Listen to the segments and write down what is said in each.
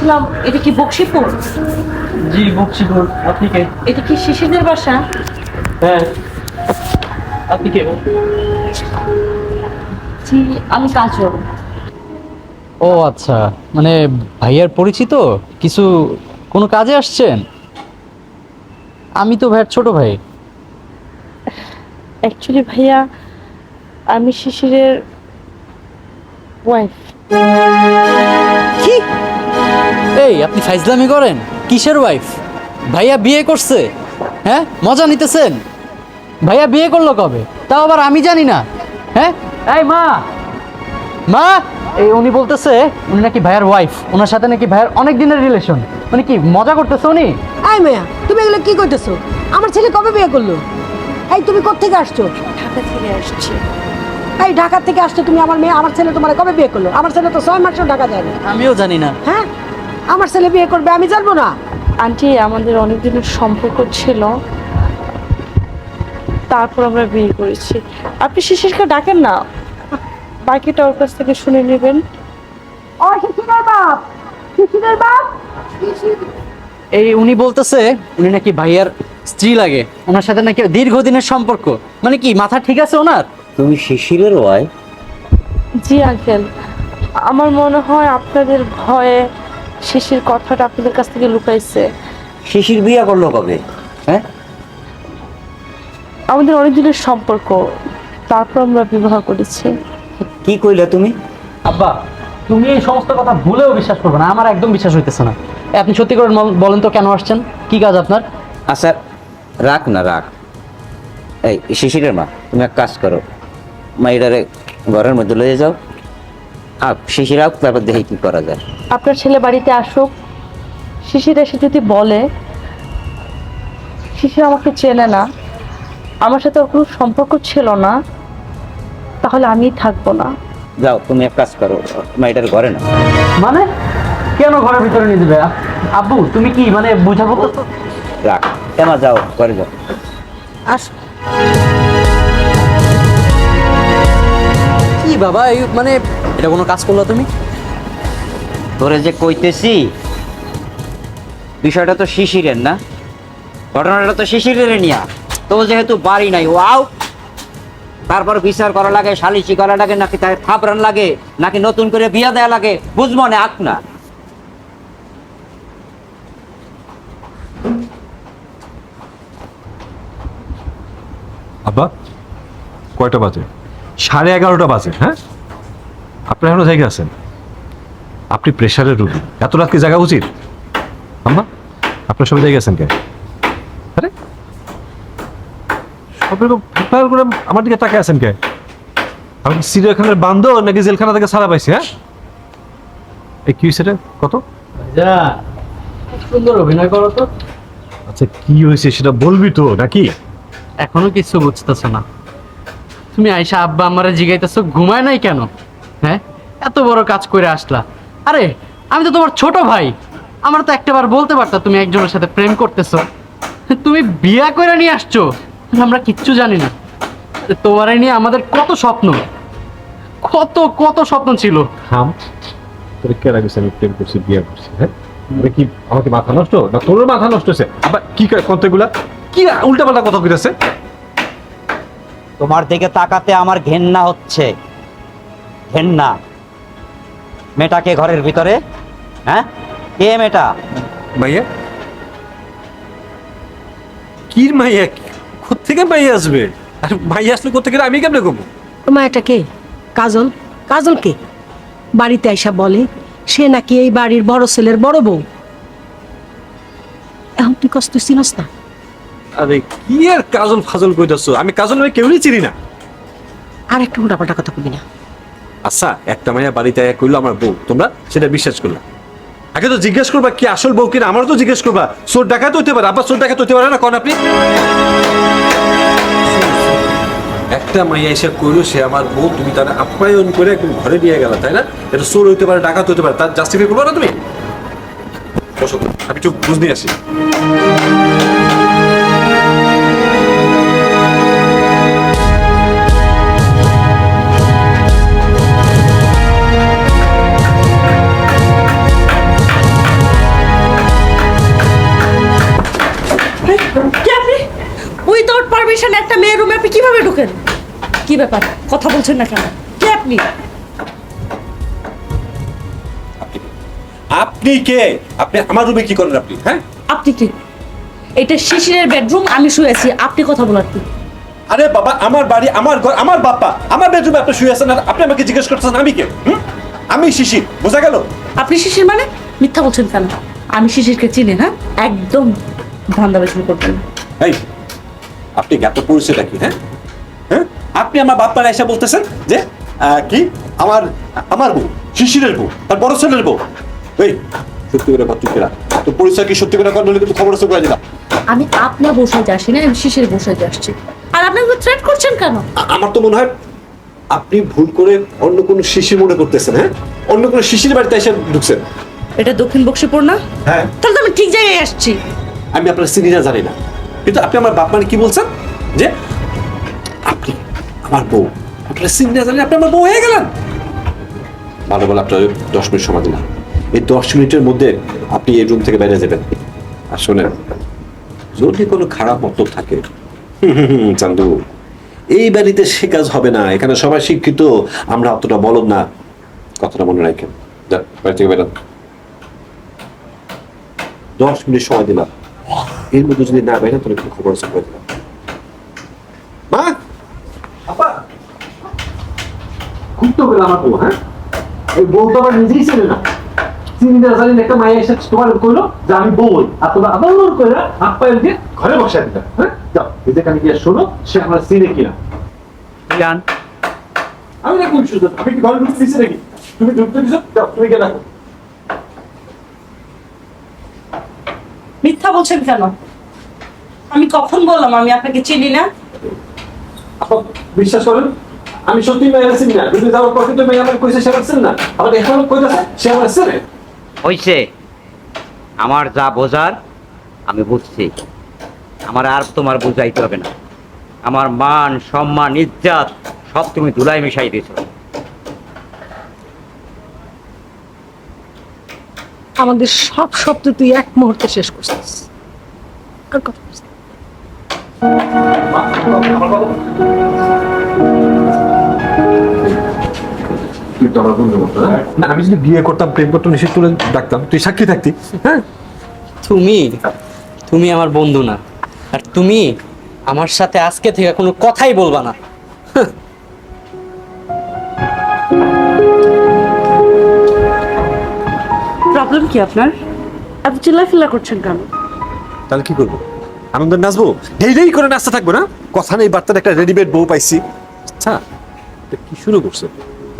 বলছিলাম এটা কি বক্সিপুর? জি বক্সিপুর। আপনি কে? এটা কি শিশিরদের বাসা? হ্যাঁ। আপনি কে? জি আমি কাজল। ও আচ্ছা। মানে ভাইয়ার পরিচিত? কিছু কোনো কাজে আসছেন? আমি তো ভাইয়ের ছোট ভাই। অ্যাকচুয়ালি ভাইয়া আমি শিশিরের ওয়াইফ এই আপনি ফাইজলামি করেন? কিসের ওয়াইফ ভাইয়া বিয়ে করছে। হ্যাঁ? মজা নিতেছেন? ভাইয়া বিয়ে করল কবে? তাও আবার আমি জানি না। হ্যাঁ? এই মা! মা? এই উনি বলতেছে উনি নাকি ভাইয়ার ওয়াইফ ওনার সাথে নাকি ভাইয়ার অনেক দিনের রিলেশন মানে কি মজা করতেছে উনি? এই মেয়া তুমি এগুলো কি করতেছো? আমার ছেলে কবে বিয়ে করল? এই তুমি কোত্থেকে আসছো? ঢাকা থেকে আসছি। এই ঢাকা থেকে আসছো তুমি আমার মেয়ে আমার ছেলে তোমার কবে বিয়ে করল? আমার ছেলে তো ছয় মাসও ঢাকা যায়নি আমিও জানি না। হ্যাঁ? আমার ছেলে বিয়ে করবে আমি জানব না। আন্টি আমাদের অনেক দিনের সম্পর্ক ছিল। তারপর আমরা বিয়ে করেছি। আপনি শিশিরকে ডাকেন না। বাকিটা ওর কাছ থেকে শুনে নেবেন। ও শিশিরের বাপ! শিশিরের বাপ! এই উনি বলতেছে উনি নাকি ভাইয়ার স্ত্রী লাগে। ওনার সাথে নাকি দীর্ঘদিনের সম্পর্ক। মানে কি মাথা ঠিক আছে ওনার? তুমি শিশিরের ওয়াই? জি আঙ্কেল। আমার মনে হয় আপনাদের ভয়ে শিশির কথাটা আপনাদের কাছ থেকে লুকাইছে। শিশির বিয়া করল কবে? হ্যাঁ? আমাদের অনেক দিনের সম্পর্ক তারপর আমরা বিবাহ করেছি। কি কইলা তুমি? আব্বা তুমি এই সমস্ত কথা ভুলেও বিশ্বাস করবে না আমার একদম বিশ্বাস হইতেছে না। আপনি সত্যি করে বলেন তো কেন আসছেন? কি কাজ আপনার? আচ্ছা রাখ না রাখ। এই শিশিরের মা তুমি এক কাজ করো। মাইরারে ঘরের মধ্যে লয়ে যাও। শিশির আপ তারপর দেখি কি করা যায়। আপনার ছেলে বাড়িতে আসুক শিশির এসে যদি বলে শিশির আমাকে চেনে না আমার সাথে ওর কোনো সম্পর্ক ছিল না তাহলে আমি থাকব না। যাও তুমি এক কাজ করো মাইটার ঘরে না মানে? কেন ঘরের ভিতরে নিয়ে দেবে আব্বু তুমি কি মানে বুঝা বলতো রাখ কেমন যাও ঘরে যাও। আস। বাবা এই মানে এটা কোনো কাজ করল তুমি? তোরে যে কইতেছি বিষয়টা তো শিশিরের না? ঘটনাটা তো শিশিরের নিয়া। তো যেহেতু বাড়ি নাই ও আউ তারপর বিচার করা লাগে সালিশি করা লাগে নাকি তার থাপরান লাগে নাকি নতুন করে বিয়া দেয়া লাগে বুঝব না আক না। আব্বা কয়টা বাজে? সাড়ে এগারোটা বাজে হ্যাঁ? আপনি এখনও জায়গা আছেন? আপনি প্রেশারের রুগী। এত রাত কি জায়গা উচিত? আম্মা আপনার সবাই জায়গা আছেন কে আরে এরকম ফ্যাল করে আমার দিকে তাকে আছেন কে আমি কি চিড়িয়াখানার বান্ধ নাকি জেলখানা থেকে সারা পাইছি হ্যাঁ? এই কি হয়েছে কত? সুন্দর অভিনয় করো তো। আচ্ছা কি হয়েছে সেটা বলবি তো নাকি? এখনও কিছু বুঝতেছো না। তুমি আইসা আব্বা আমারে জিগাইতেছো, ঘুমায় নাই কেন? হ্যাঁ? এত বড় কাজ করে আসলা। আরে, আমি তো তোমার ছোট ভাই। আমার তো একটাবার বলতে পারতা তুমি একজনের সাথে প্রেম করতেছো। তুমি বিয়া করে নিয়ে আসছো। আমরা কিচ্ছু জানি না। তোমারে নিয়ে আমাদের কত স্বপ্ন। কত কত স্বপ্ন ছিল। থাম তোর কে লাগিস আমি প্রেম করছি, বিয়ে করছি হ্যাঁ? কি আমাকে মাথা নষ্ট? না তোর মাথা নষ্ট হয়েছে আবার কি কন্তেগুলা কি উল্টা পাল্টা কথা কইতাছে? তোমার দিকে তাকাতে আমার ঘেন্না হচ্ছে। ঘেন্না। মেয়েটাকে ঘরের ভিতরে? হ্যাঁ? কে মেয়েটা? মাইয়া কি মাইয়া? কোথেকে মাইয়া আসবে? আর মাইয়া আসলে কোথেকে আমি কেমনে কমবো মা এটা কে? কাজল? কাজল কে? বাড়িতে আইসা বলে সে নাকি এই বাড়ির বড় ছেলের বড় বউ। এখন তুই কষ্ট চিনস না? আরে কি আর কাজল ফাজল কই কইতাছো? আমি কাজল আমি কেউই চিনি না। আর একটা উল্টাপাল্টা কথা কবি না। আচ্ছা একটা মাইয়া বাড়িতে আয়া কইলো আমার বউ। তোমরা সেটা বিশ্বাস করলা আগে তো জিজ্ঞেস করবা কি আসল বউ কিনা? আমারও তো জিজ্ঞেস করবা। চোর ডাকাত হইতে পারে। আবার চোর ডাকাত হইতে পারে না কোন আপনি? একটা মাইয়া এসে কইলো সে আমার বউ তুমি তার আপ্যায়ন করে একদম ঘরে নিয়ে গেলা তাই না? এটা চোর হইতে পারে ডাকাত হইতে পারে তার জাস্টিফাই করব না তুমি? বসো আমি একটু বুঝ নিয়ে আসি। কথা বলছেন না কেন? কে আপনি? আপনি কে? আপনি আমার রুমে কি করেন আপনি হ্যাঁ? আপনি কি? এটা শিশিরের বেডরুম আমি শুয়েছি আপনি কথা বলার কি? আরে বাবা আমার বাড়ি আমার ঘর আমার বাপ্পা আমার বেডরুমে আপনি শুয়ে আছেন আর আপনি আমাকে জিজ্ঞেস করতেছেন আমি কে হুম? আমি শিশির বোঝা গেল? আপনি শিশির মানে? মিথ্যা বলছেন কেন? আমি শিশিরকে চিনি হ্যাঁ? একদম ধান্দা শুরু করবেন। না। এই আপনি জ্ঞাত পরিচয়টা কি হ্যাঁ? আপনি আমার বাপ্পারা এসে বলতেছেন যে কি? আমার আমার বউ শিশিরের বউ তার বড় ছেলের বউ। এই সত্যি করে তুই কেরা তোর পরিচয় কি সত্যি করে বলে কিন্তু খবর আছে করে দিলাম আমি আপনার বসাতে আসি না আমি শিশির বসাতে আসছি। আর আপনি থ্রেট করছেন কেন? আমার তো মনে হয় আপনি ভুল করে অন্য কোনো শিশির মনে করতেছেন হ্যাঁ? অন্য কোনো শিশির বাড়িতে এসে ঢুকছেন। এটা দক্ষিণ বক্সিপুর না? হ্যাঁ। তাহলে তো আমি ঠিক জায়গায় আসছি। আমি আপনার চিনি না জানি না। কিন্তু আপনি আমার বাপ মানে কি বলছেন? যে আমার বউ। আপনার চিনি না জানি আপনি আমার বউ হয়ে গেলেন। ভালো বলে আপনার দশ মিনিট সময় দিলাম। এই দশ মিনিটের মধ্যে আপনি এই রুম থেকে বাইরে যাবেন। আর শোনেন, যদি কোনো খারাপ মতলব থাকে চান্দু, এই বাড়িতে সে কাজ হবে না, এখানে সবাই শিক্ষিত, আমরা অতটা বলদ না। কথাটা মনে রাখেন। যান বাড়ি থেকে বেরোন। দশ মিনিট সময় দিলাম। এর মধ্যে যদি না বাইরে তাহলে একটু খবর আছে দিলাম মা আপা আমার বউ হ্যাঁ? এই বউ তো আবার নিজেই ছিল না। চিন্তা একটা মায়া এসে তোমার কইলো যে আমি বউ। আর তোমরা আবার লোর করে হাত পায়ে দিয়ে ঘরে দিলাম হ্যাঁ? যাও এদের কানে গিয়ে শোনো সে আমার চিনে কিনা। জান। আমি না কোন সুযোগ আমি কি ঘরে ঢুকতে দিচ্ছি নাকি? তুমি ঢুকতে দিচ্ছ যাও তুমি মিথ্যা বলছেন কেন? আমি কখন বললাম আমি আপনাকে চিনি না? বিশ্বাস করেন? আমি সত্যি মেয়ে আছি না যদি যাওয়ার পর কিন্তু মেয়ে আমার কইছে সে পারছেন না আবার এখন কইতাছে সে আমার আসছে না? হইছে। আমার যা বোঝার আমি বুঝছি। আমার আর তোমার বুঝাইতে হবে না। আমার মান সম্মান ইজ্জাত সব তুমি ধুলাই মিশাই দিয়েছ। আমাদের সব শব্দ তুই এক মুহূর্তে শেষ করছিস। আর কথা আমার মতো, হ্যাঁ? না আমি যদি বিয়ে করতাম প্রেম করতাম নিশ্চয় তুলে ডাকতাম তুই সাক্ষী থাকতি হ্যাঁ? তুমি তুমি আমার বন্ধু না। আর তুমি আমার সাথে আজকে থেকে কোনো কথাই বলবা না। প্রবলেম কি আপনার? এত চিল্লাফিল্লা করছেন কেন? তাহলে কি করব? আনন্দ নাচবো? ঢেই ঢেই করে নাচতে থাকব না? কথা নেই বার্তার একটা রেডিমেড বউ পাইছি। আচ্ছা কি শুরু করছে?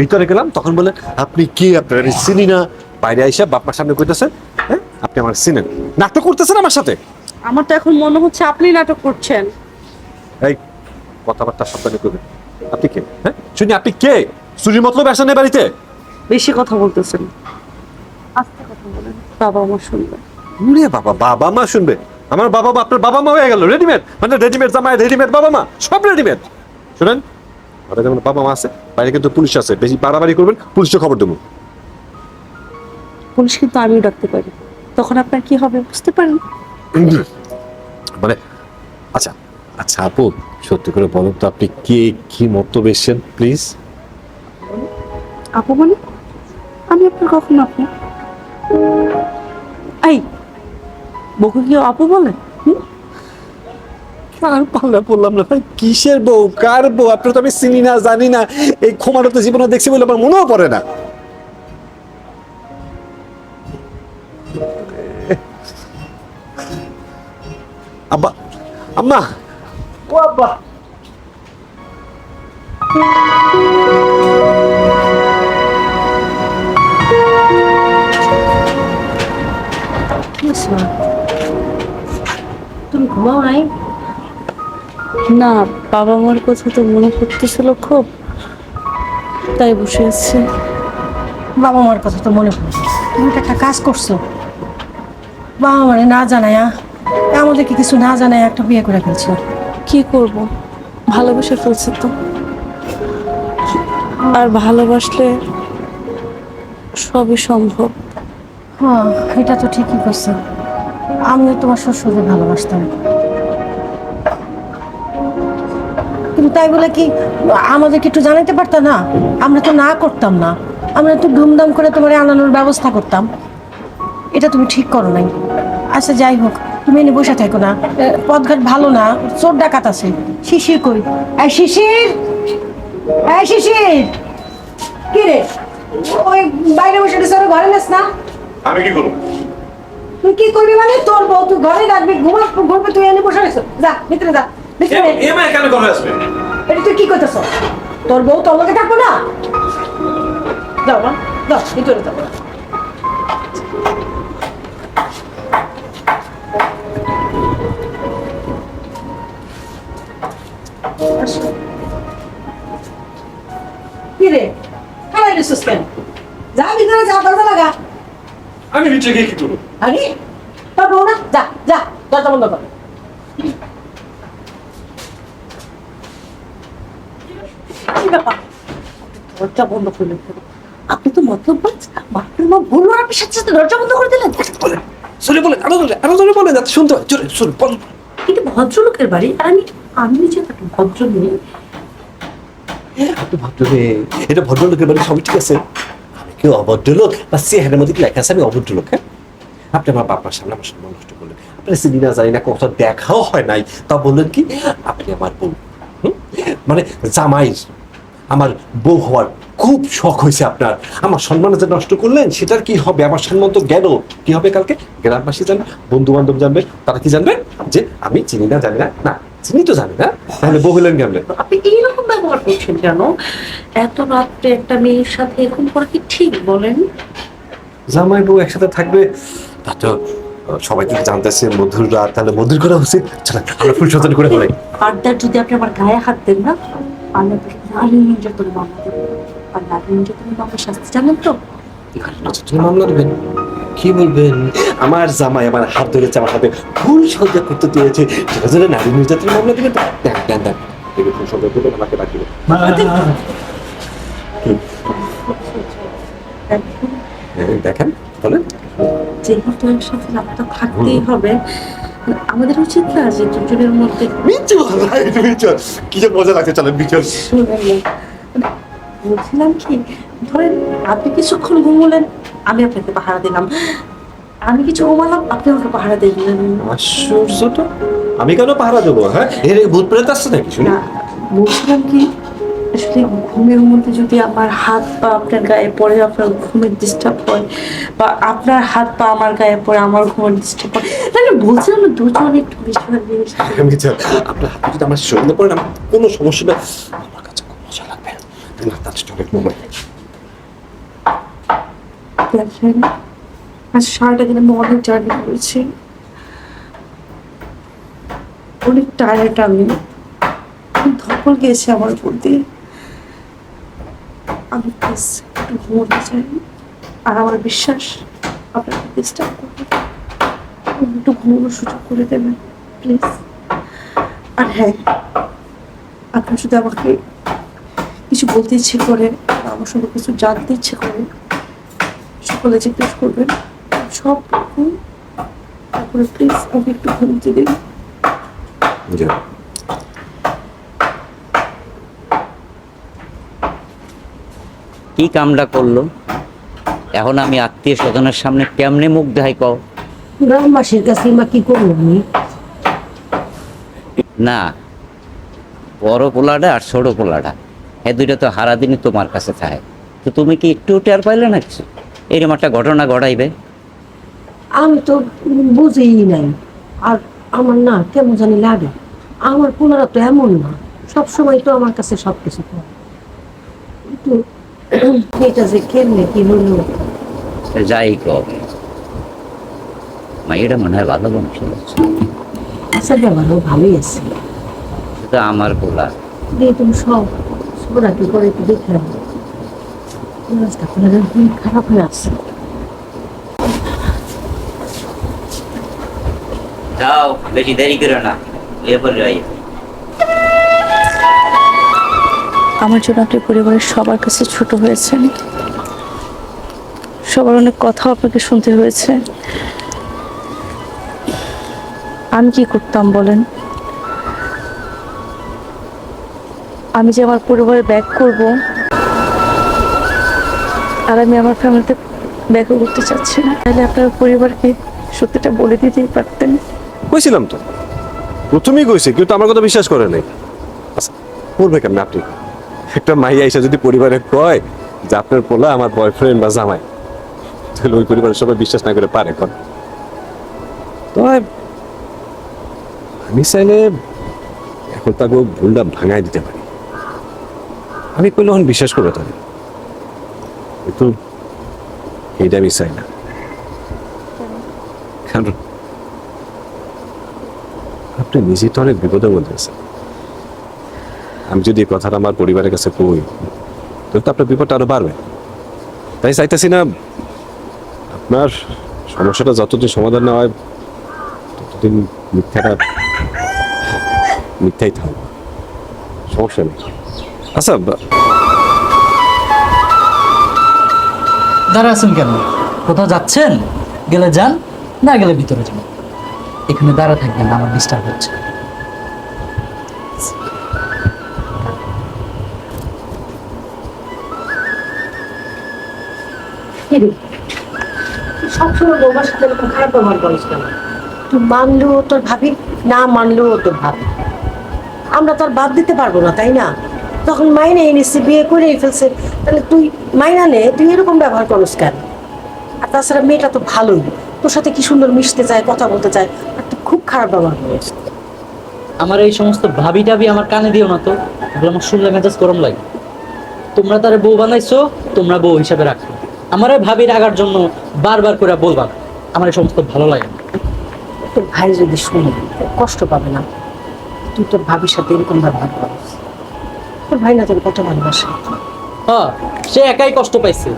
ভিতরে গেলাম তখন বলে আপনি কি আপনার চিনি না? বাইরে আইসা বাপ্পার সামনে কইতেছে হ্যাঁ আপনি আমার চিনেন। নাটক করতেছেন আমার সাথে? আমার তো এখন মনে হচ্ছে আপনি নাটক করছেন। এই কথাবার্তা সাবধানে করবেন আপনি কে? হ্যাঁ শুনি আপনি কে? চুরির মতলব আসেন এই বাড়িতে? বেশি কথা বলতেছেন। আস্তে কথা বলেন বাবা আমার শুনবে। উরে বাবা বাবা মা শুনবে। আমার বাবা মা আপনার বাবা মা হয়ে গেল রেডিমেড মানে রেডিমেড জামাই রেডিমেড বাবা মা সব রেডিমেড শুনেন ঘরে যেমন বাবা মা আছে বাইরে কিন্তু পুলিশ আছে বেশি বাড়াবাড়ি করবেন পুলিশে খবর দেবো। পুলিশ কিন্তু আমিও ডাকতে পারি। তখন আপনার কি হবে বুঝতে পারেন? মানে আচ্ছা আচ্ছা আপু সত্যি করে বলুন তো আপনি কে কি এসছেন প্লিজ? আপু মানে? আমি আপনার কখন আপনি? এই বকু কি আপু বলে? হুম? আর পাল্লা পড়লাম না ভাই, কিসের বউ? কার বউ? আপনার তো আমি চিনি না, জানি না। এই ক্ষমারও তো জীবনে দেখছি বলে আমার মনেও পড়ে না। আব্বা, আম্মা। ও আব্বা? তুমি ঘুমাও নাই? না বাবা মার কথা তো মনে পড়তেছিল খুব। তাই বসে আছি। বাবা মার কথা তো মনে পড়ছে। তুমি তো একটা কাজ করছ। বাবা মারে না জানায়া আমাদেরকে কিছু না জানায় একটা বিয়ে করে ফেলছো। কি করব? ভালোবেসে ফেলছে তো। আর ভালোবাসলে সবই সম্ভব। হ্যাঁ এটা তো ঠিকই করছে। আমিও তোমার শ্বশুরকে ভালোবাসতাম। কিন্তু তাই বলে কি আমাদেরকে একটু জানাইতে পারতা না? আমরা তো না করতাম না। আমরা একটু ধুমধাম করে তোমার আনানোর ব্যবস্থা করতাম। এটা তুমি ঠিক করো নাই। আচ্ছা যাই হোক তুমি এনে বসে থাকো না। পথঘাট ভালো না চোর ডাকাত আছে। শিশির কই? এই শিশির! এই শিশির! কি রে? ওই বাইরে বসে ওরা ঘরে নেস না। আমি কি করব? তুই কি করবি মানে? তোর বউ তুই ঘরে রাখবি ঘুমা ঘুরবে তুই এনে বসে রয়েছ। যা ভিতরে যা। এমআই কেন করে আসবে? এটা তুই কি করতেছ তোর বউ তোর লগে থাকব না? যাও মা যাও ভিতরে যাব কি রে? খারাই রেছিস কেন? যা ভিতরে যা দরজা লাগা। আমি নিচে গিয়ে কি করব? আরে তোর বউ না? যা যা দরজা বন্ধ কর। ব্যাপার দরজা বন্ধ করলেন আপনি তো মতলব বাজ বাপের মা বলল আপনি সাথে সাথে দরজা বন্ধ করে দিলেন? বলে সরি বলে আরও জোরে আরও জোরে যাতে শুনতে হয়। জোরে সরি বল কিন্তু ভদ্রলোকের বাড়ি আর আমি আমি নিজে একটা ভদ্র মেয়ে আপনি এটা ভদ্রলোকের বাড়ি সবই ঠিক আছে। আমি কেউ অভদ্রলোক? বা চেহারের মধ্যে কি লেখা আছে আমি অভদ্রলোক হ্যাঁ? আপনি আমার বাবার সামনে আমার সম্মান নষ্ট করলেন। আপনি চিনি না জানি না কথা দেখাও হয় নাই। তা বললেন কি? আপনি আমার বউ মানে জামাই আমার বউ হওয়ার খুব শখ হয়েছে আপনার। আমার সম্মান যে নষ্ট করলেন সেটার কি হবে? আমার সম্মান তো গেল। কি হবে কালকে? গ্রামবাসী জানবে বন্ধু বান্ধব জানবে তারা কি জানবে? যে আমি চিনি না জানি না। না চিনি তো জানি না। তাহলে বউ হলেন কেমনে? আপনি এইরকম ব্যবহার করছেন কেন? এত রাত্রে একটা মেয়ের সাথে এরকম করা কি ঠিক বলেন? জামাই বউ একসাথে থাকবে তা তো সবাই যদি জানতেছে মধুর রাত তাহলে মধুর করা উচিত। চলো আমরা ফুল সচেতন করে যদি আপনি আমার গায়ে হাত দেন না? আমি আপনাকে নারী নির্যাতনে মামলা দেবো আর নারী নির্যাতনের মামলা শাস্তি জানেন তো? মামলা দেবেন? কি বলবেন? আমার জামাই আমার হাত ধরেছে আমার হাতে ফুল সজ্জা করতে দিয়েছে। সেটা জন্য নারী নির্যাতনের মামলা দেবেন তো? দেখ দেন দেন দেখে ফুল সজ্জা করবেন আমাকে ডাকবে হ্যাঁ, দেখেন বলেন। যেহেতু সাথে থাকতেই হবে আমাদের উচিত না যে দুজনের মধ্যে মিচু মিচু কি যে মজা লাগছে না। মানে বলছিলাম কি ধরেন আপনি কিছুক্ষণ ঘুমলেন আমি আপনাকে পাহারা দিলাম। আমি কিছু ঘুমালাম আপনি আমাকে পাহারা দিলেন। আশ্চর্য তো আমি কেন পাহারা দেবো? হ্যাঁ এর ভূত প্রেত আসছে নাকি? শুনি। না বলছিলাম কি আসলে ঘুমের মধ্যে যদি আমার হাত পা আপনার গায়ে পড়ে আপনার ঘুমের ডিস্টার্ব হয় বা আপনার হাত পা আমার গায়ে পড়ে আমার ঘুমের ডিস্টার্ব হয় তাহলে বলছিলাম না দুজন একটু বিষয় জিনিস আপনার হাতে যদি আমার শরীরে পড়ে না কোনো সমস্যা না। আমার কাছে খুব মজা লাগবে না। তার স্টকে ঘুমাই আজ সারাটা দিন আমি অনেক জার্নি করেছি। অনেক টায়ার্ড আমি। খুব ধকল গিয়েছে আমার উপর দিয়ে। আমি প্লিজ একটু ঘুমোতে চাই। আর আমার বিশ্বাস আপনাকে ডিস্টার্ব করবে একটু ঘুমানোর সুযোগ করে দেবেন প্লিজ আর হ্যাঁ আপনার যদি আমাকে কিছু বলতে ইচ্ছে করে আমার সঙ্গে কিছু জানতে ইচ্ছে করে, সকলে জিজ্ঞেস করবেন। সব তারপরে প্লিজ আমাকে একটু ঘুমতে দিন কি কামটা করল? এখন আমি আত্মীয় স্বজনের সামনে কেমনে মুখ দেখাই কও? গ্রামবাসীর কাছে মা কি করব আমি? না বড় পোলাটা আর ছোট পোলাটা হ্যাঁ দুইটা তো হারাদিনই তোমার কাছে থাকে। তো তুমি কি একটু টের পাইলে না কিছু? এরকম একটা ঘটনা ঘটাইবে। আমি তো বুঝেই নাই। আর আমার না কেমন জানি লাগে। আমার পোলারা তো এমন না। সব সময় তো আমার কাছে সব কিছু করে। কিন্তু এটা যে কেমনে কি হলো? যাই কও। মাইটা মনে হয় ভালো মানুষ আচ্ছা ব্যবহারও ভালোই আছে। তো আমার পোলা। দিয়ে তুমি সব সোনা কি করে একটু দেখে রাখো মেজাজটা পোলার একদম খারাপ হয়ে আছে। যাও বেশি দেরি করো না। এরপর যাই। আমার জন্য আপনি পরিবারের সবার কাছে ছোট হয়েছেন। সবার অনেক কথা আপনাকে শুনতে হয়েছে। আমি কি করতাম বলেন? আমি যে আমার পরিবারে ব্যাক করব আর আমি আমার ফ্যামিলিতে ব্যাকও করতে চাচ্ছি না। তাহলে আপনার পরিবারকে সত্যিটা বলে দিতেই পারতেন। কইছিলাম তো। প্রথমেই কইছে, কিন্তু আমার কথা বিশ্বাস করে নাই। আচ্ছা করবে কেন আপনি? একটা মাইয়া এসে যদি পরিবারে কয় যে আপনার পোলা আমার বয়ফ্রেন্ড বা জামাই তাহলে ওই পরিবারের সবাই বিশ্বাস না করে পারে কোন? তবে আমি চাইলে এখন তাকে ভুলটা ভাঙাই দিতে পারি। আমি কইলে এখন বিশ্বাস করবে তাহলে কিন্তু এইটা আমি চাই না। কারণ আপনি নিজে তো অনেক বিপদের মধ্যে আছেন। আমি যদি এই কথাটা আমার পরিবারের কাছে কই, তাহলে তো আপনার বিপদটা আরও বাড়বে। তাই চাইতেছি না আপনার সমস্যাটা যতদিন সমাধান না হয়, ততদিন মিথ্যাটা মিথ্যাই থাকবে সমস্যা নেই। আচ্ছা দাঁড়া আছেন কেন? কোথাও যাচ্ছেন? গেলে যান, না গেলে ভিতরে যান। এখানে দাঁড়া থাকবেন, আমার ডিস্টার্ব হচ্ছে। বৌমার সাথে এরকম খারাপ ব্যবহার করিস কেন? তুই মানলেও তোর ভাবি, না মানলেও তোর ভাবি। আমরা তো আর বাদ দিতে পারব না, তাই না? তখন মাইনে এনেছে, বিয়ে করেই ফেলছে, তাহলে তুই মাইনা নে, তুই এরকম ব্যবহার করিস কেন? আর তাছাড়া মেয়েটা তো ভালোই, তোর সাথে কি সুন্দর মিশতে চায়, কথা বলতে চায়, আর তুই খুব খারাপ ব্যবহার করিস। আমার এই সমস্ত ভাবি টাবি আমার কানে দিও না তো আমার শুনলে মেজাজ গরম লাগে। তোমরা তারে বউ বানাইছো, তোমরা বউ হিসাবে রাখো। আমার ভাবি রাখার জন্য বারবার করে বলবা আমার এই সমস্ত ভালো লাগে না। তোর ভাই যদি শুনে কষ্ট পাবে না। তুই তোর ভাবির সাথে এরকম ব্যবহার করিস। তোর ভাই না তোর কত ভালোবাসে? হ্যাঁ সে একাই কষ্ট পাইছে।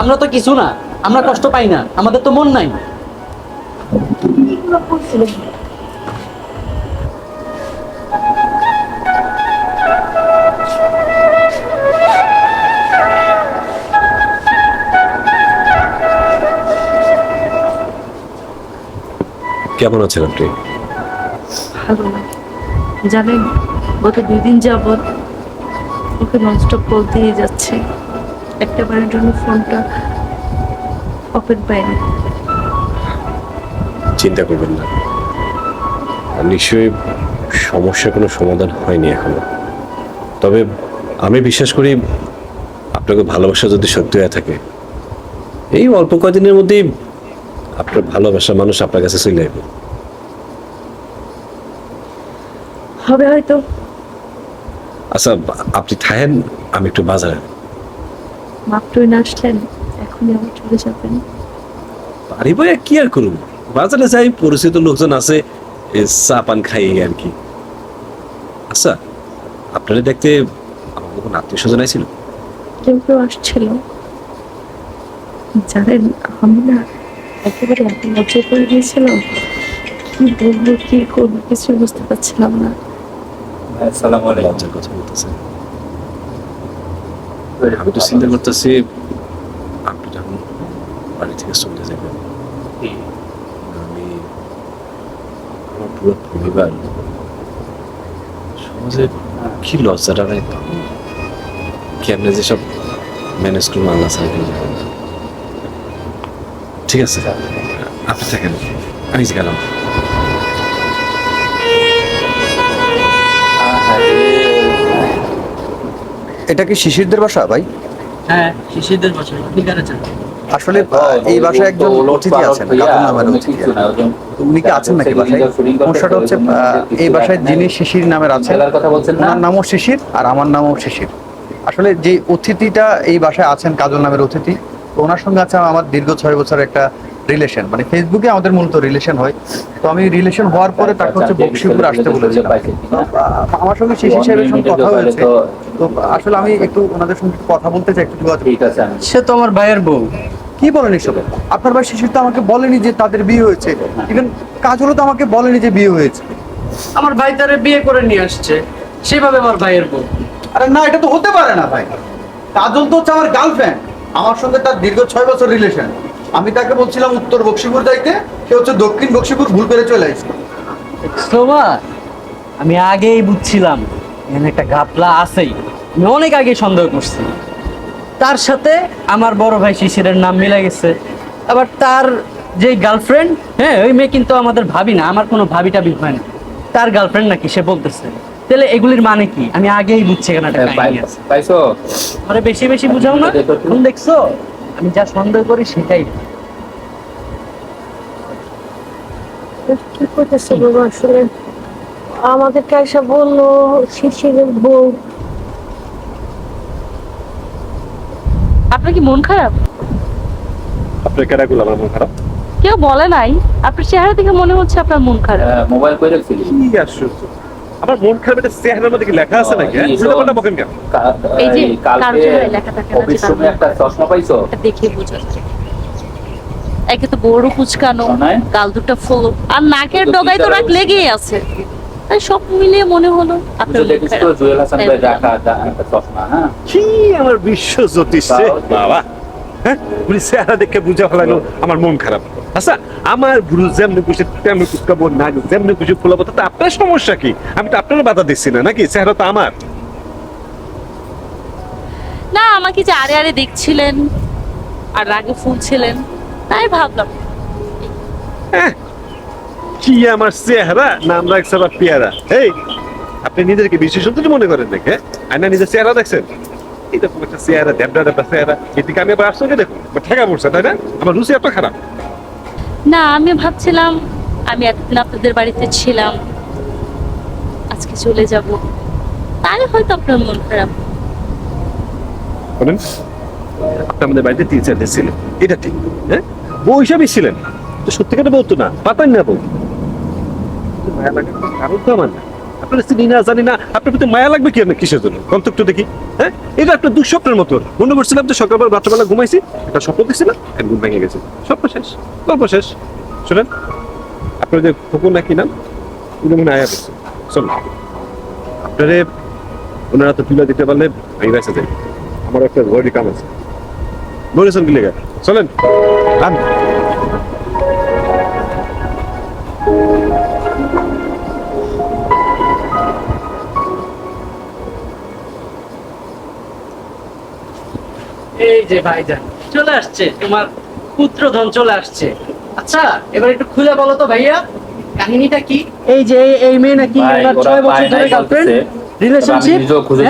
আমরা তো কিছু না আমরা কষ্ট পাই না আমাদের তো মন নাই। কেমন আছেন আপনি? ভালো। না জানেন গত দুই দিন যাবৎ ওকে ননস্টপ দিয়ে যাচ্ছে। একটা বারের জন্য ফোনটা ওপেন পাইনি। চিন্তা করবেন না। আর নিশ্চয়ই সমস্যার কোনো সমাধান হয়নি এখনও। তবে আমি বিশ্বাস করি আপনাকে ভালোবাসা যদি সত্যি হয়ে থাকে এই অল্প কদিনের মধ্যেই আপনার ভালোবাসা মানুষ আপনার কাছে চলে যাবে হবে হয়তো। আচ্ছা আপনি থাকেন আমি একটু বাজারে। মাত্র না আসলেন এখনই আবার চলে যাবেন। বয়ে কি আর করুন বাজারে যাই পরিচিত লোকজন আছে চা পান খাই আর কি। আচ্ছা আপনারা দেখতে আমার কোনো আত্মীয় স্বজন ছিল কেউ কেউ আসছিল। জানেন আমি না একেবারে এত লজ্জায় পড়ে গিয়েছিলাম। কি বলব কি করব কিছু বুঝতে পারছিলাম না। লজ্জার কথা বলতেছে। আমি তো চিন্তা করতেছি আপনি যখন বাড়ি থেকে চলে যাবেন আমি আমার পুরো পরিবার সমাজে কি লজ্জাটা পাবো কেমনে যে সব ম্যানেজ করব আল্লাহ না। ঠিক আছে। আপনি থাকেন। আমি গেলাম। এটা কি শিশিরদের বাসা ভাই? হ্যাঁ ঠিক আছে আসলে এই বাসায় একজন অতিথি আছেন নামের অতিথি উনি কি আছেন নাকি বাসায়? সমস্যাটা হচ্ছে আহ, এই বাসায় যিনি শিশির নামের আছেন ওনার নামও শিশির আর আমার নামও শিশির। আসলে যে অতিথিটা এই বাসায় আছেন কাজল নামের অতিথি তো ওনার সঙ্গে আছে আমার দীর্ঘ ছয় বছর একটা রিলেশন মানে ফেসবুকে আমাদের মূলত রিলেশন হয়। তো আমি রিলেশন হওয়ার পরে তাকে হচ্ছে বক্সিপুর আসতে বলেছিলাম। আমার সঙ্গে শিশির সাহেবের সঙ্গে কথা হয়েছে। তো আসলে আমি একটু ওনাদের সঙ্গে কথা বলতে চাই একটু যোগাযোগ সে তো আমার ভাইয়ের বউ। কি বলেন এসব? আপনার ভাই শিশির তো আমাকে বলেনি যে তাদের বিয়ে হয়েছে। ইভেন কাজলও তো আমাকে বলেনি যে বিয়ে হয়েছে। আমার ভাই তারে বিয়ে করে নিয়ে আসছে। সেভাবে আমার ভাইয়ের বউ। আরে না এটা তো হতে পারে না ভাই। কাজল তো হচ্ছে আমার গার্লফ্রেন্ড আমার সঙ্গে তার দীর্ঘ ছয় বছর রিলেশন আমি তাকে বলছিলাম উত্তর বক্সিপুর যাইতে, সে হচ্ছে দক্ষিণ বক্সিপুর ভুল করে চলে আসছে। আমি আগেই বুঝছিলাম, এখানে একটা গাপলা আছেই। আমি অনেক আগে সন্দেহ করছি। তার সাথে আমার বড় ভাই শিশিরের নাম মিলে গেছে। আবার তার যে গার্লফ্রেন্ড হ্যাঁ ওই মেয়ে কিন্তু আমাদের ভাবি না, আমার কোনো ভাবি টাবি হয় না। তার গার্লফ্রেন্ড নাকি, সে বলতেছে। তাহলে এগুলির মানে কি? আমি আগেই বুঝছি এখানে একটা কাহিনী আছে। পাইছো? আরে বেশি বেশি বুঝাও না। এখন দেখছ? আমি যা সন্দেহ করি সেটাই। কি করতেছে বাবা আসলে? আমাদেরকে এসে বলল শিশিরের বউ। আপনার কি মন খারাপ? আপনার কেরাগুলো আমার মন খারাপ? কেউ বলে নাই। আপনার চেহারা দেখে মনে হচ্ছে আপনার মন খারাপ। মোবাইল করে রাখছিলি? কি আশ্চর্য। আমার মন খারাপ এটা চেহারার মধ্যে কি লেখা আছে নাকি? এই বকেন কেন? যে যে অফিস একটা চশমা পাইছো? এটা দেখে বোঝা। একে তো বড় কুচকানো? গাল দুটা ফুল। আর নাকের ডগায় তো রাখ আছে। লেগেই আছে। তাই সব মিলিয়ে মনে হলো আপনার বুঝে তো জুয়েল হাসান ভাই বললাম। একটা চশমা হ্যাঁ? কি আমার বিশ্ব জ্যোতিষ বাবা। হ্যাঁ? উনি চেহারা দেখে বুঝা ফেলালো আমার মন খারাপ। আচ্ছা আমার গুরু যেমনি খুশি তেমনি কুচকাবো না যেমনি খুশি ফুলাবো তো আপনার সমস্যা কি? আমি তো আপনার বাধা দিচ্ছি না নাকি? চেহারা তো আমার। না আমাকে যে আরে আরে দেখছিলেন আর রাগে ফুলছিলেন তাই ভাবলাম। হ্যাঁ কি আমার চেহারা? নাম রাখছে আবার পেয়ারা। এই আপনি নিজেকে বেশি সুন্দর মনে করেন নাকি হ্যাঁ? আর না নিজের চেহারা দেখছেন? এরকম একটা চেহারা দেবডা দেবডা চেহারা। এদিকে আমি আবার আসলে দেখুন ঠেকা পড়ছে তাই না? আমার রুচি এত খারাপ। না, আমি ভাবছিলাম আমি এতদিন আপনাদের বাড়িতে ছিলাম। আজকে চলে যাব। তাই হয়তো আপনার মন খারাপ। বলেন আমাদের বাড়িতে তিন চার দিন ছিলেন। এটা ঠিক হ্যাঁ? বউ হিসাবেই ছিলেন। তো সত্যি কথা বলতো না, পাতাই না বউ। আমার না। আপনার চিনি না, জানি না, আপনার প্রতি মায়া লাগবে কি আপনার কিসের জন্য? কন্তব্য দেখি হ্যাঁ? এটা একটা দুঃস্বপ্নের মতো। মনে করছিলাম যে সকালবেলা, রাত্রবেলা ঘুমাইছি, একটা স্বপ্ন দেখছিলাম, এক ঘুম ভেঙে গেছে। স্বপ্ন শেষ, গল্প শেষ। শোনেন, আপনার যে ফুকুর নাকি নাম? উনি মনে আয়া গেছে চলুন। আপনারে ওনারা তো তুলে দিতে পারলে আমি বেঁচে যাই। আমার একটা জরুরি কাম আছে। বলেছেন কি লেগে চলেন। এই যে ভাইজান চলে আসছে। তোমার পুত্রধন চলে আসছে। আচ্ছা এবার একটু খুলে বলো তো ভাইয়া কাহিনীটা কি? এই যে এই- মেয়ে নাকি এবার ছয় বছর ধরে গার্লফ্রেন্ড রিলেশনশিপ আমি নিজেও খুঁজে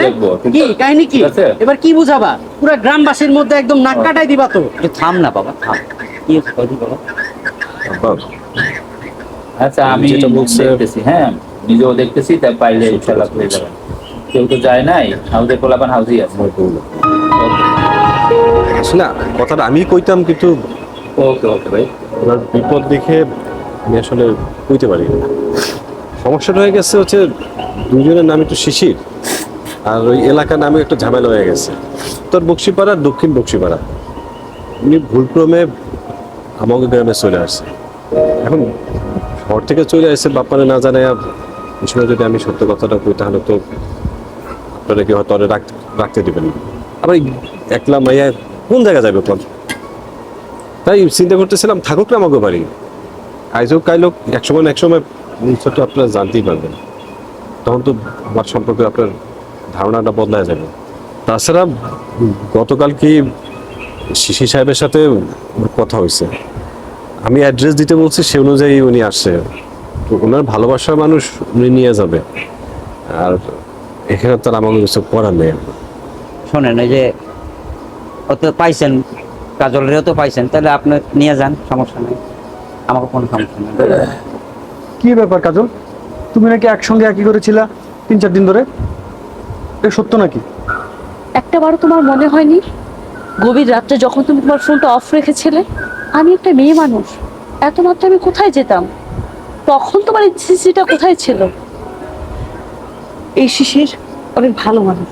কি কাহিনী কি? এবার কি বুঝাবা? পুরো গ্রামবাসীর মধ্যে একদম নাক কাটাই দিবা তো। একটু থাম না বাবা থাম। কি বাবা। আচ্ছা আমি যেটা বলছে- হ্যাঁ নিজেও দেখতেছি তাই পাইলে কেউ তো যায় নাই হাউজে পোলাপান হাউজেই আছে। আসলে কথাটা আমি কইতাম কিন্তু ওকে ওকে ভাই। ওনার বিপদ দেখে আমি আসলে কইতে পারি না। সমস্যাটা হয়ে গেছে হচ্ছে দুজনের নাম একটু শিশির আর ওই এলাকার নামে একটু ঝামেলা হয়ে গেছে। উত্তর বক্সিপাড়া দক্ষিণ বক্সিপাড়া। উনি ভুলক্রমে আমাকে গ্রামে চলে আসছে। এখন শহর থেকে চলে আসছে বাপারে না জানে এই সময় যদি আমি সত্য কথাটা কই তাহলে তো আপনারা কি হয়তো রাখতে রাখতে দিবেন আবার একলা মাইয়া কোন জায়গা যাবে কোন? তাই চিন্তা করতেছিলাম, থাকুক না আমাকে বাড়ি। কাইলো এক সময় না এক সময় জিনিসটা তো আপনারা জানতেই পারবেন। তখন তো আমার সম্পর্কে আপনার ধারণাটা বদলায় যাবে। তাছাড়া গতকাল কি শিশি সাহেবের সাথে কথা হয়েছে? আমি অ্যাড্রেস দিতে বলছি, সে অনুযায়ী উনি আসছে। তো ওনার ভালোবাসার মানুষ উনি নিয়ে যাবে। আর এখানে তার আমাকে কিছু করার নেই। শোনেন, এই যে ও তো পাইছেন কাজলেরও তো পাইছেন তাহলে আপনি নিয়ে যান সমস্যা নেই। আমাকে কোনো সমস্যা নেই। কি ব্যাপার কাজল? তুমি নাকি একসঙ্গে একই করেছিলা তিন চার দিন ধরে? এটা সত্য নাকি? একটা বারও তোমার মনে হয়নি? গভীর রাত্রে যখন তুমি তোমার ফোনটা অফ রেখেছিলে আমি একটা মেয়ে মানুষ এত মাত্রা আমি কোথায় যেতাম? তখন তোমার এই সিসিটা কোথায় ছিল? এই শিশির অনেক ভালো মানুষ।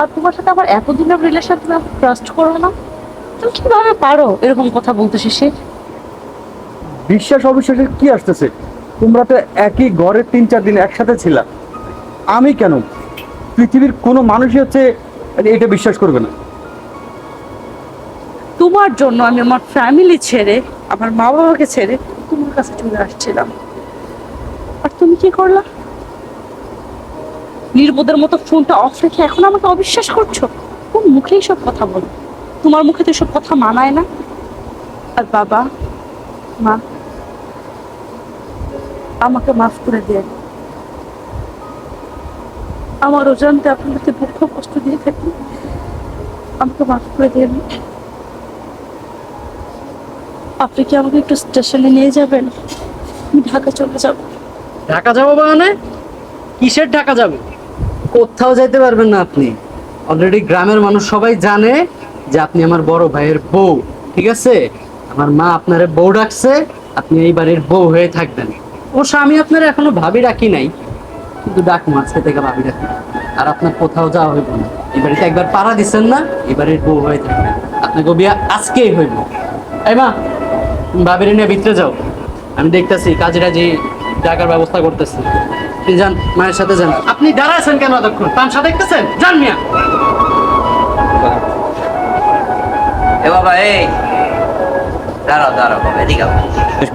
আর তোমার সাথে আমার এতদিনের রিলেশন তুমি ট্রাস্ট করো না? তুমি কীভাবে পারো এরকম কথা বলতে শিশির বিশ্বাস অবিশ্বাসের কি আসতেছে? তোমরা তো একই ঘরে তিন চার দিন একসাথে ছিলা। আমি কেন? পৃথিবীর কোনো মানুষই হচ্ছে এটা বিশ্বাস করবে না। তোমার জন্য আমি আমার ফ্যামিলি ছেড়ে আমার মা বাবাকে ছেড়ে তোমার কাছে চলে আসছিলাম। আর তুমি কি করলা? নির্বোধের মতো ফোনটা অফ রেখে এখন আমাকে অবিশ্বাস করছ? কোন মুখে সব কথা বলো। তোমার মুখে তো এসব কথা মানায় না। আর বাবা, মা, আমাকে মাফ করে দেন আমার অজান্তে আপনাদেরকে দুঃখ কষ্ট দিয়ে থাকি। আমাকে মাফ করে দেন আপনি কি আমাকে একটু স্টেশনে নিয়ে যাবেন? আমি ঢাকা চলে যাব। ঢাকা যাব মানে? কিসের ঢাকা যাবে? কোথাও যাইতে পারবেন না আপনি। অলরেডি গ্রামের মানুষ সবাই জানে যে আপনি আমার বড় ভাইয়ের বউ, ঠিক আছে? আমার মা আপনারে বউ ডাকছে, আপনি এই বাড়ির বউ হয়ে থাকবেন। অবশ্য আমি আপনার এখনও ভাবি ডাকি নাই, কিন্তু ডাক মাঝে থেকে ভাবি রাখি। আর আপনার কোথাও যাওয়া হইব না। এই বাড়িতে একবার পাড়া দিচ্ছেন না, এই বাড়ির বউ হয়ে থাকবেন। আপনাকে বিয়া আজকেই হইব। এই মা ভাবির নিয়ে ভিতরে যাও। আমি দেখতেছি কাজে টাজি টাকার ব্যবস্থা করতেছি। আপনি যান মায়ের সাথে যান। আপনি দাঁড়াচ্ছেন কেন এতক্ষণ? তামসা দেখতেছেন? যান মিয়া। এ বাবা এই। দাঁড়াও দাঁড়াও বাবা এদিকে আও।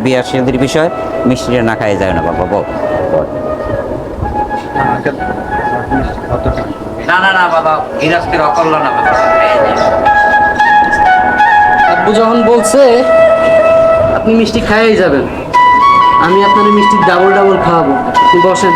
বিয়ার সিঁদুর বিষয় মিষ্টিটা না খাই যায় না বাবা বল। না না না বাবা গৃহস্থের অকল্য না বাবা আব্বু যখন বলছে আপনি মিষ্টি খাইয়াই যাবেন। আমি আপনার মিষ্টি ডাবল ডাবল খাওয়াবো। বসেন।